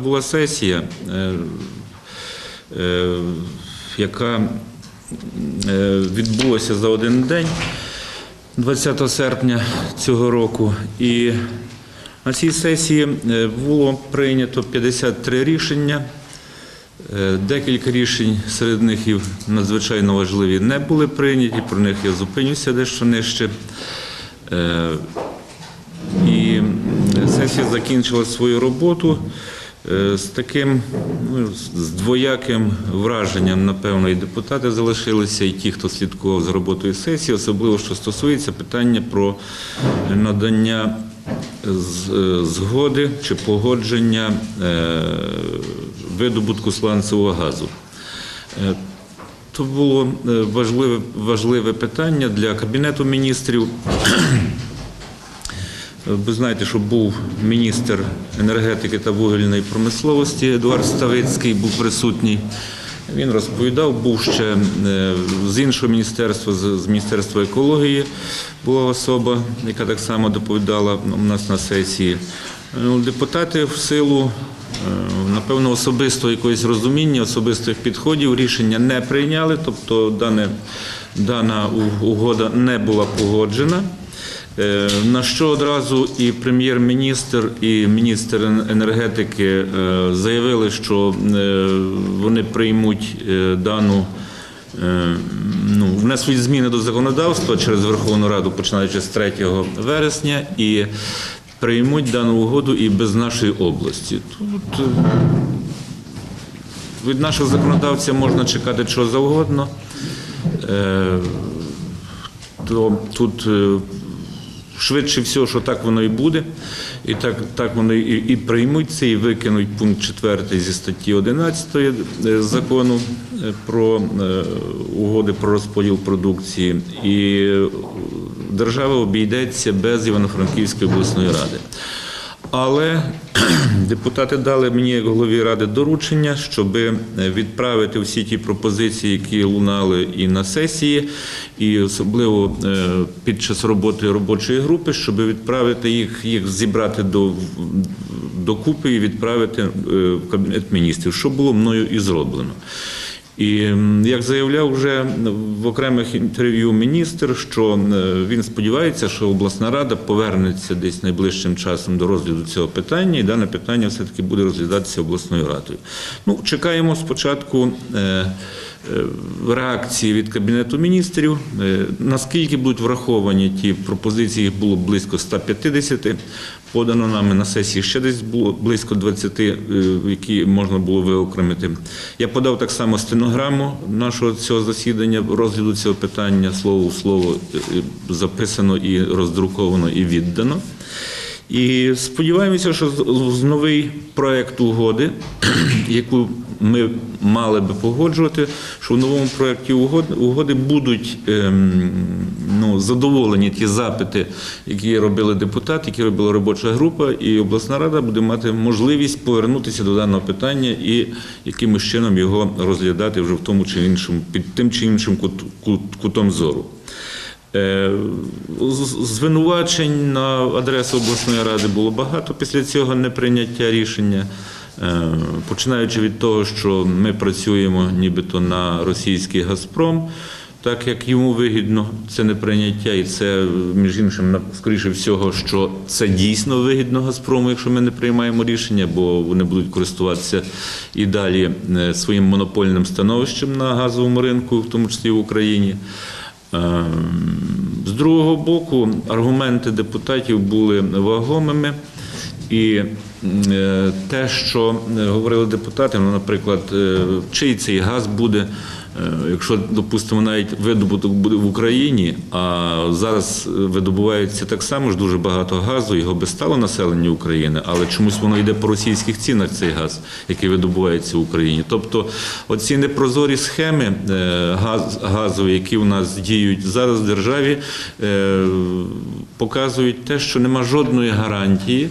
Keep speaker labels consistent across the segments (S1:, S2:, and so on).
S1: була сесія, е, е, яка е, відбулася за один день 20 серпня цього року. І на цій сесії було прийнято 53 рішення. Декілька рішень серед них і надзвичайно важливі не були прийняті. Про них я зупинюся дещо нижче. І сесія закінчила свою роботу з таким ну, з двояким враженням. Напевно, і депутати залишилися, і ті, хто слідкував за роботою сесії, особливо що стосується питання про надання е, згоди чи погодження е, видобутку сланцевого газу. Е, То було е, важливе, важливе питання для Кабінету міністрів. Ви знаєте, що був міністр енергетики та вугільної промисловості Едуард Ставицький, був присутній. Він розповідав, був ще е, з іншого міністерства, з Міністерства екології була особа, яка так само доповідала у нас на сесії. Ну, Депутати в силу, е, напевно, особистого якогось розуміння, особистих підходів рішення не прийняли, тобто дана угода не була погоджена. Е, На що одразу і прем'єр-міністр, і міністр енергетики е, заявили, що е, вони приймуть дану, ну, внесуть зміни до законодавства через Верховну Раду, починаючи з 3 вересня, і приймуть дану угоду і без нашої області. Тут від нашого законодавця можна чекати чого завгодно. То тут швидше всього, що так воно і буде, і так, так вони і, і приймуть це, і викинуть пункт 4 зі статті 11 е, закону е, про е, угоди про розподіл продукції, і держава обійдеться без Івано-Франківської обласної ради. Але депутати дали мені голові ради доручення, щоб відправити всі ті пропозиції, які лунали і на сесії, і особливо е, під час роботи робочої групи, щоб відправити їх, їх зібрати до, докупи і відправити е, в кабінет міністрів, що було мною і зроблено. І як заявляв вже в окремих інтерв'ю міністр, що е, він сподівається, що обласна рада повернеться десь найближчим часом до розгляду цього питання, і дане питання все-таки буде розглядатися обласною радою. Ну, чекаємо спочатку. Реакції від Кабінету міністрів, Е, наскільки будуть враховані ті пропозиції, їх було близько 150, подано нами на сесії ще десь було близько 20, е, які можна було виокремити. Я подав так само стенограму нашого цього засідання, розгляду цього питання, слово в слово е, записано і роздруковано і віддано. І сподіваємося, що з- новий проект угоди, яку ми мали би погоджувати, що в новому проєкті угоди, угоди будуть ем, ну, задоволені ті запити, які робили депутати, які робила робоча група, і обласна рада буде мати можливість повернутися до даного питання і якимось чином його розглядати вже в тому чи іншому, під тим чи іншим кут- кут- кутом зору. Е, Звинувачень на адресу обласної ради було багато після цього неприйняття рішення. Е, Починаючи від того, що ми працюємо нібито на російський Газпром, так як йому вигідно це неприйняття, і це, між іншим, скоріше всього, що це дійсно вигідно Газпрому, якщо ми не приймаємо рішення, бо вони будуть користуватися і далі е, своїм монопольним становищем на газовому ринку, в тому числі в Україні. Ем, З другого боку, аргументи депутатів були вагомими. І е, те, що е, говорили депутати, ну, наприклад, е, чий цей газ буде, якщо, допустимо, навіть видобуток буде в Україні, а зараз е, видобувається так само ж дуже багато газу, його би стало населення України, але чомусь воно йде по російських цінах цей газ, який видобувається в Україні. Тобто, оці непрозорі схеми е, газ, газові, які у нас діють зараз в державі, е, показують те, що нема жодної гарантії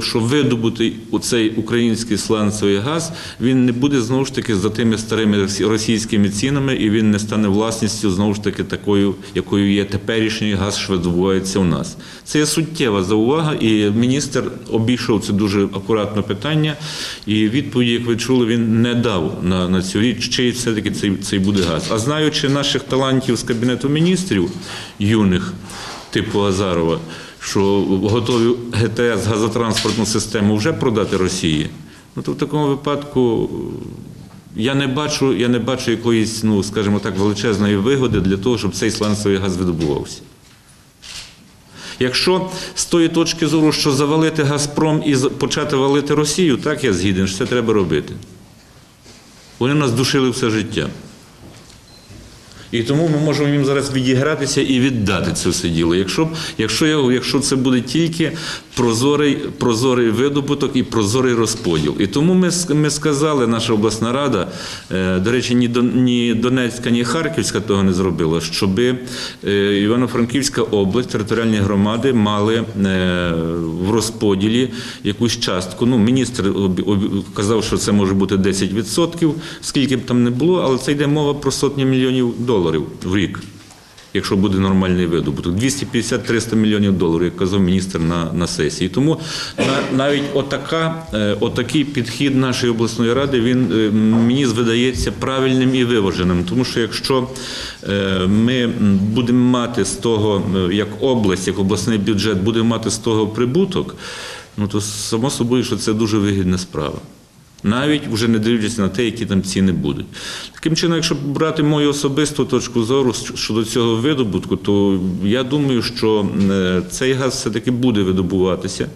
S1: що видобутий цей український сланцевий газ, він не буде знову ж таки за тими старими російськими цінами, і він не стане власністю знову ж таки такою, якою є теперішній газ, що видобувається у нас. Це є суттєва заувага, і міністр обійшов це дуже акуратно питання. І відповіді, як ви чули, він не дав на, на цю річ, чий все-таки цей, цей буде газ. А знаючи наших талантів з кабінету міністрів юних, типу Азарова, що готові ГТС газотранспортну систему вже продати Росії, ну то в такому випадку я не бачу, я не бачу якоїсь, ну скажімо так, величезної вигоди для того, щоб цей сланцевий газ видобувався. Якщо з тої точки зору, що завалити Газпром і почати валити Росію, так я згіден, що це треба робити. Вони нас душили все життя. І тому ми можемо їм зараз відігратися і віддати це все діло. Якщо, якщо, я- якщо це буде тільки прозорий, прозорий видобуток і прозорий розподіл. І тому ми, ми сказали, наша обласна рада, е, до речі, ні, ні Донецька, ні Харківська того не зробила, щоб Івано-Франківська область, територіальні громади мали е, в розподілі якусь частку. Ну, міністр казав, що це може бути 10%, скільки б там не було, але це йде мова про сотні мільйонів доларів в рік. Якщо буде нормальний видобуток, 250-300 мільйонів доларів, як казав міністр на, на сесії. Тому на, навіть отака, е, отакий підхід нашої обласної ради він е, мені видається правильним і виваженим. Тому що якщо е, ми будемо мати з того, як область, як обласний бюджет, будемо мати з того прибуток, ну то само собою, що це дуже вигідна справа. Навіть вже не дивлячись на те, які там ціни будуть. Таким чином, якщо брати мою особисту точку зору щодо цього видобутку, то я думаю, що е, цей газ все-таки буде видобуватися.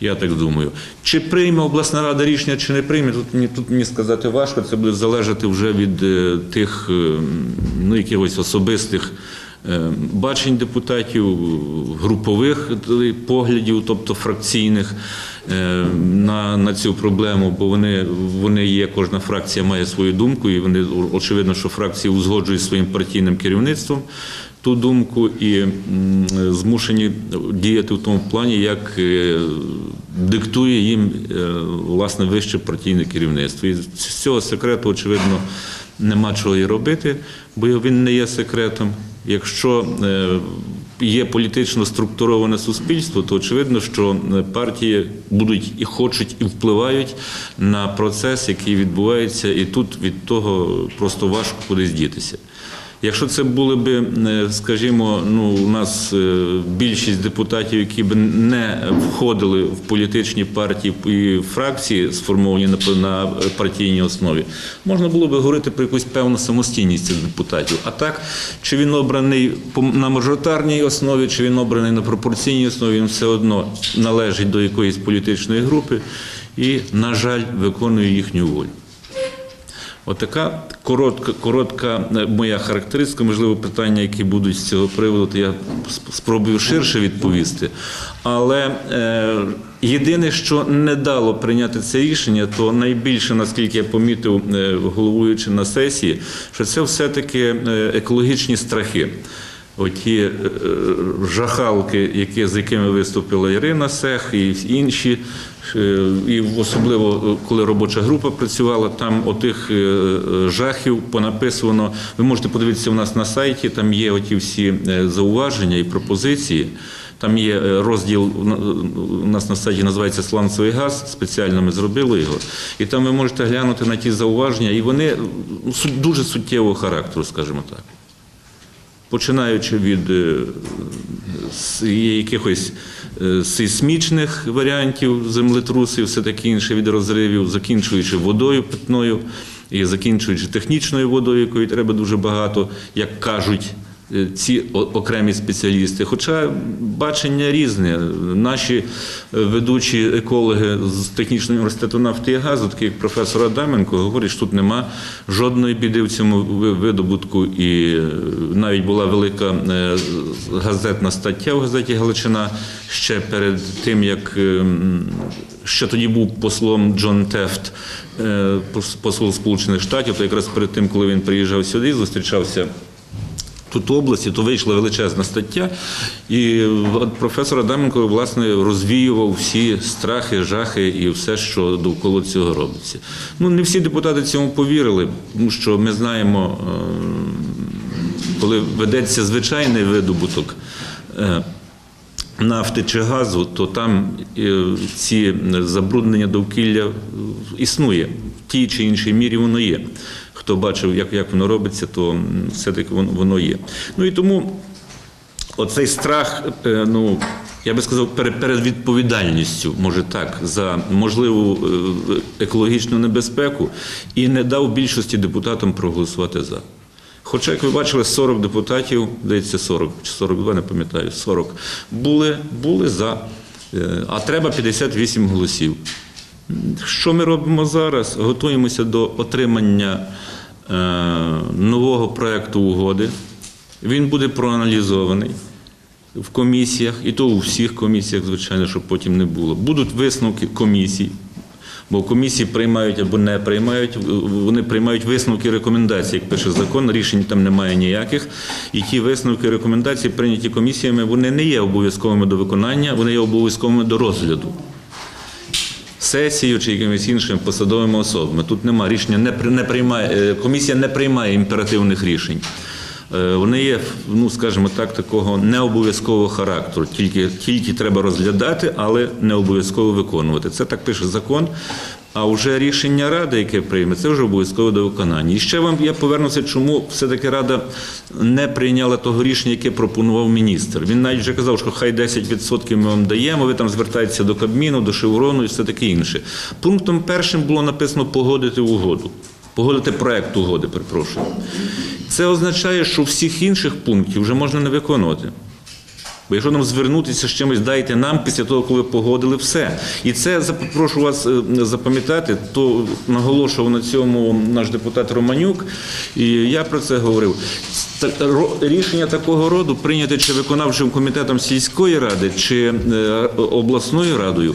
S1: Я так думаю. Чи прийме обласна рада рішення, чи не прийме, тут мені, тут мені сказати важко. Це буде залежати вже від е, тих е, ну, якихось особистих бачень депутатів, групових е, поглядів, тобто фракційних е, на, на цю проблему, бо вони, вони є, кожна фракція має свою думку, і вони очевидно, що фракції узгоджують своїм партійним керівництвом ту думку і змушені діяти в тому плані, як е, диктує їм е, власне вище партійне керівництво. І з цього секрету, очевидно, нема чого і робити, бо він не є секретом. Якщо е, є політично структуроване суспільство, то очевидно, що е, партії будуть і хочуть, і впливають на процес, який відбувається, і тут від того просто важко кудись дітися. Якщо це були б, е, скажімо, ну у нас е, більшість депутатів, які б не входили в політичні партії і фракції, сформовані на- на партійній основі, можна було б говорити про якусь певну самостійність цих депутатів. А так, чи він обраний на мажоритарній основі, чи він обраний на пропорційній основі, він все одно належить до якоїсь політичної групи і, на жаль, виконує їхню волю. Отака коротка, коротка е, моя характеристика, можливо, питання, які будуть з цього приводу, то я спробую ширше відповісти. Але е, єдине, що не дало прийняти це рішення, то найбільше, наскільки я помітив, е, головуючи на сесії, що це все-таки е, екологічні страхи. Оті е, жахалки, які, з якими виступила Ірина Сех і інші, е, і особливо е, коли робоча група працювала, там отих жахів понаписано. Ви можете подивитися у нас на сайті, там є оті всі зауваження і пропозиції. Там є розділ у нас на сайті називається Сланцевий газ. Спеціально ми зробили його. І там ви можете глянути на ті зауваження, і вони ну, дуже суттєвого характеру, скажімо так починаючи від е, якихось е, сейсмічних варіантів землетрусів, все таке інше від розривів, закінчуючи водою питною і закінчуючи технічною водою, якої треба дуже багато, як кажуть. Е, Ці окремі спеціалісти, хоча бачення різне. Наші е, ведучі екологи з технічного університету нафти і газу, такі як професор Адаменко, говорять, що тут нема жодної біди в цьому видобутку. І е, навіть була велика газетна стаття в газеті Галичина ще перед тим, як ще тоді був послом Джон Тефт, посол Сполучених Штатів, то якраз перед тим, коли він приїжджав сюди, зустрічався Тут області, то вийшла величезна стаття, і професор Адаменко власне розвіював всі страхи, жахи і все, що довкола цього робиться. Ну не всі депутати цьому повірили, тому що ми знаємо, е, коли ведеться звичайний видобуток. е, Нафти чи газу, то там е, ці забруднення довкілля існує в тій чи іншій мірі воно є. Хто бачив, як, як воно робиться, то все-таки воно, є. Ну і тому оцей страх, е, ну я би сказав, перед, відповідальністю, може так, за можливу е, екологічну небезпеку, і не дав більшості депутатам проголосувати за. Хоча, як ви бачили, 40 депутатів, здається, 40 чи 42, не пам'ятаю, 40, були, були за, е, а треба 58 голосів. Що ми робимо зараз? Готуємося до отримання нового проекту угоди. Він буде проаналізований в комісіях, і то у всіх комісіях, звичайно, щоб потім не було. Будуть висновки комісій. Бо комісії приймають або не приймають, вони приймають висновки рекомендації, як пише закон, рішень там немає ніяких. І ті висновки рекомендації, прийняті комісіями, вони не є обов'язковими до виконання, вони є обов'язковими до розгляду. Сесією чи якимись іншими посадовими особами. Тут немає рішення, не, не приймає, е, комісія не приймає імперативних рішень. Е, Вони є, ну скажімо так, такого необов'язкового характеру. Тільки, тільки треба розглядати, але не обов'язково виконувати. Це так пише закон. А вже рішення ради, яке прийме, це вже обов'язково до виконання. І ще вам я повернуся, чому все-таки рада не прийняла того рішення, яке пропонував міністр. Він навіть вже казав, що хай 10% ми вам даємо, ви там звертаєтеся до Кабміну, до Шеврону і все таке інше. Пунктом першим було написано погодити угоду. Погодити проект угоди, перепрошую. Це означає, що всіх інших пунктів вже можна не виконувати. Бо якщо нам звернутися з чимось, дайте нам після того, коли погодили все. І це прошу вас е, запам'ятати, то наголошував на цьому наш депутат Романюк, і я про це говорив. Рішення такого роду прийняти чи виконавчим комітетом сільської ради, чи е, обласною радою,